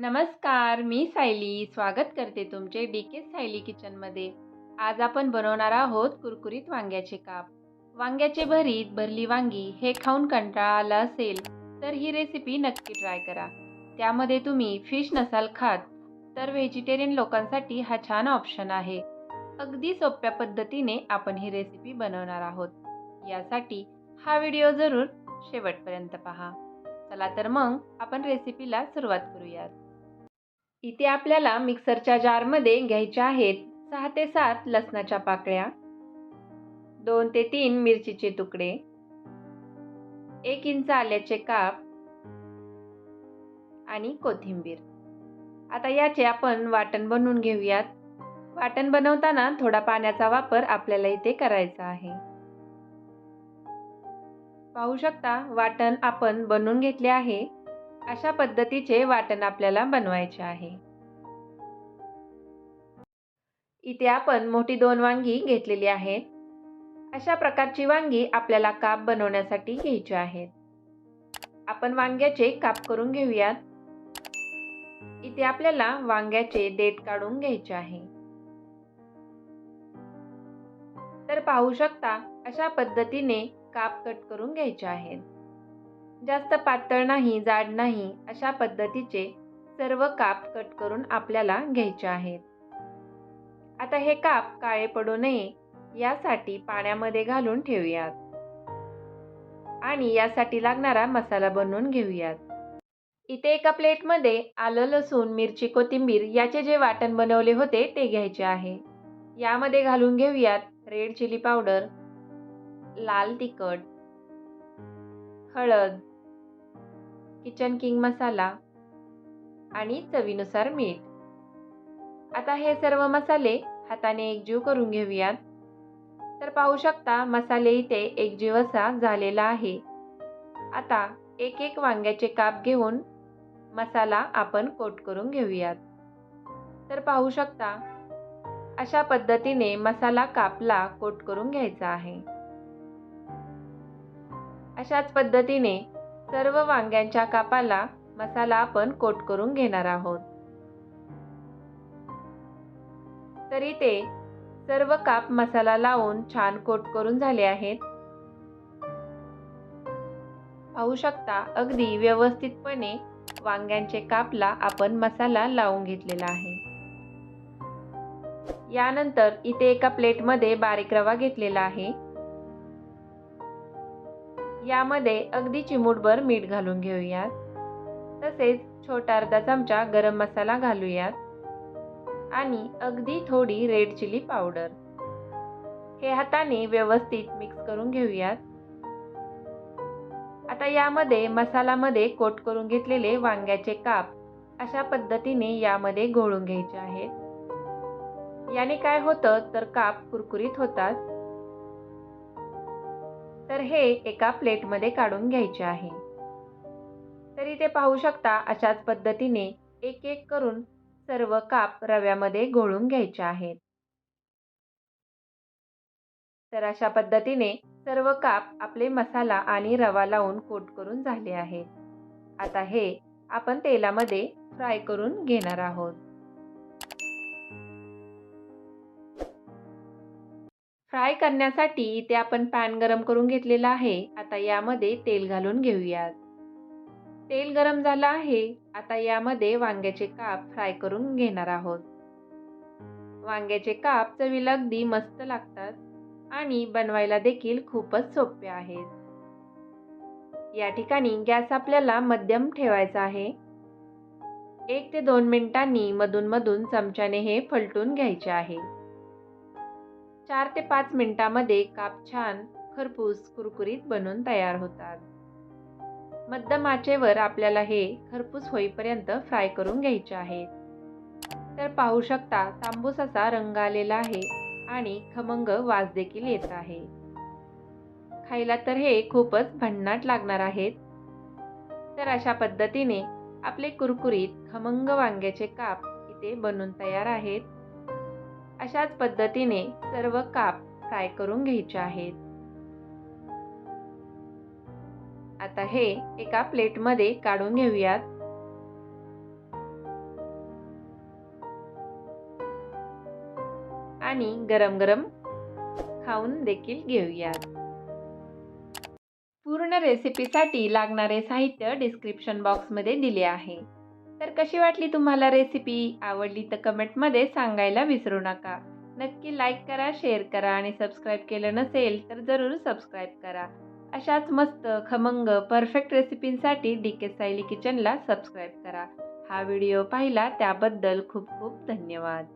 नमस्कार मी सायली. स्वागत करते तुमचे डी के सायली किचनमध्ये आज आपण बनवणार आहोत कुरकुरीत वांग्याचे काप. वांग्याचे भरीत भरली वांगी हे खाऊन कंटाळा आला असेल तर ही रेसिपी नक्की ट्राय करा. त्यामध्ये तुम्ही फिश नसाल खात तर व्हेजिटेरियन लोकांसाठी हा छान ऑप्शन आहे. अगदी सोप्या पद्धतीने आपण ही रेसिपी बनवणार आहोत. यासाठी हा व्हिडिओ जरूर शेवटपर्यंत पहा. चला तर मग आपण रेसिपीला सुरुवात करूयात. इथे आपल्याला मिक्सरच्या जारमध्ये घ्यायच्या आहेत सहा ते सात लसणाच्या पाकळ्या दोन ते तीन मिरचीचे तुकडे एक इंच आल्याचे काप आणि कोथिंबीर. आता याचे आपण वाटण बनवून घेऊयात. वाटण बनवताना थोडा पाण्याचा वापर आपल्याला इथे करायचा आहे. पाहू शकता वाटण आपण बनवून घेतले आहे. अशा पद्धतीचे वाटण आपल्याला बनवायचे आहे. इथे आपण मोठी दोन वांगी घेतलेली आहेत. अशा प्रकारची वांगी आपल्याला काप बनवण्यासाठी घ्यायची आहेत आपण वांग्याचे काप करून घेऊयात. इथे आपल्याला वांग्याचे देठ काढून घ्यायचे आहे. तर पाहू शकता अशा पद्धतीने काप कट करून घ्यायचे आहेत. जास्त पातळ नाही जाड नाही अशा पद्धतीचे सर्व काप कट करून आपल्याला घ्यायचे आहेत. आता हे काप काळे पडू नये यासाठी पाण्यामध्ये घालून ठेवूयात. आणि यासाठी लागणारा मसाला बनवून घेऊयात. इथे एका प्लेटमध्ये आलं लसूण मिरची कोथिंबीर याचे जे वाटण बनवले होते ते घ्यायचे आहे. यामध्ये घालून घेऊयात रेड चिली पावडर लाल तिखट हळद किचन किंग मसाला आणि चवीनुसार मीठ. आता हे सर्व मसाले हाताने एकजीव करून घेऊयात. तर पाहू शकता मसाले इथे एकजीव असा झालेला आहे. आता एक एक वांग्याचे काप घेऊन मसाला आपण कोट करून घेऊयात. तर पाहू शकता अशा पद्धतीने मसाला कापला कोट करून घ्यायचा आहे. अशाच पद्धतीने सर्व वांग्यांच्या कापाला मसाला आपण कोट करून घेणार आहोत. तरी ते सर्व काप मसाला लावून छान कोट करून झाले आहेत. पाहू शकता अगदी व्यवस्थितपणे वांग्यांचे कापला आपण मसाला लावून घेतलेला आहे. यानंतर इथे एका प्लेटमध्ये बारीक रवा घेतलेला आहे. यामध्ये अगदी चिमूटभर मीठ घालून घेऊयात. तसेच छोटा अर्धा चमचा गरम मसाला घालूयात. आणि अगदी थोडी रेड चिली पावडर. हे हाताने व्यवस्थित मिक्स करून घेऊयात. आता यामध्ये मसालामध्ये कोट करून घेतलेले वांग्याचे काप अशा पद्धतीने यामध्ये घोळून घ्यायचे आहेत. याने काय होतं तर काप कुरकुरीत होतात. तर हे एका प्लेटमध्ये काढून घ्यायचे आहे. तरी ते पाहू शकता अशाच पद्धतीने एक एक करून सर्व काप रव्यामध्ये घोळून घ्यायचे आहेत. तर अशा पद्धतीने सर्व काप आपले मसाला आणि रवा लावून कोट करून झाले आहेत. आता हे आपण तेलामध्ये फ्राय करून घेणार आहोत. फ्राय करण्यासाठी इथे आपण पॅन गरम करून घेतलेला आहे. आता यामध्ये तेल घालून घेऊयात. तेल गरम झालं आहे. आता यामध्ये वांग्याचे काप फ्राय करून घेणार आहोत. वांग्याचे काप चवीला अगदी मस्त लागतात आणि बनवायला देखील खूपच सोपे आहेत. या ठिकाणी गॅस आपल्याला मध्यम ठेवायचा आहे. एक ते दोन मिनिटांनी मधून मधून चमच्याने हे फलटून घ्यायचे आहे. चार ते पाच मिनिटामध्ये काप छान खरपूस कुरकुरीत बनून तयार होतात. मध्यम आचेवर आपल्याला हे खरपूस होईपर्यंत फ्राय करून घ्यायचे आहेत तर पाहू शकता तांबूस असा रंग आलेला आहे आणि खमंग वास देखील येत आहे. खायला तर हे खूपच भन्नाट लागणार आहेत. तर अशा पद्धतीने आपले कुरकुरीत खमंग वांग्याचे काप इथे बनून तयार आहेत. अशाच पद्धतीने सर्व काप फ्राय करून घ्यायचे आहेत. आता हे एका प्लेटमध्ये काढून घेऊयात. आणि गरम गरम खाऊन देखील घेऊयात. पूर्ण रेसिपीसाठी लागणारे साहित्य डिस्क्रिप्शन बॉक्समध्ये दिले आहे. तर कशी वाटली तुम्हाला रेसिपी आवडली तर कमेंटमध्ये सांगायला विसरू नका. नक्की लाईक करा शेअर करा आणि सबस्क्राईब केलं नसेल तर जरूर सबस्क्राईब करा. अशाच मस्त खमंग परफेक्ट रेसिपींसाठी डी के सायली किचनला सबस्क्राईब करा. हा व्हिडिओ पाहिला त्याबद्दल खूप खूप धन्यवाद.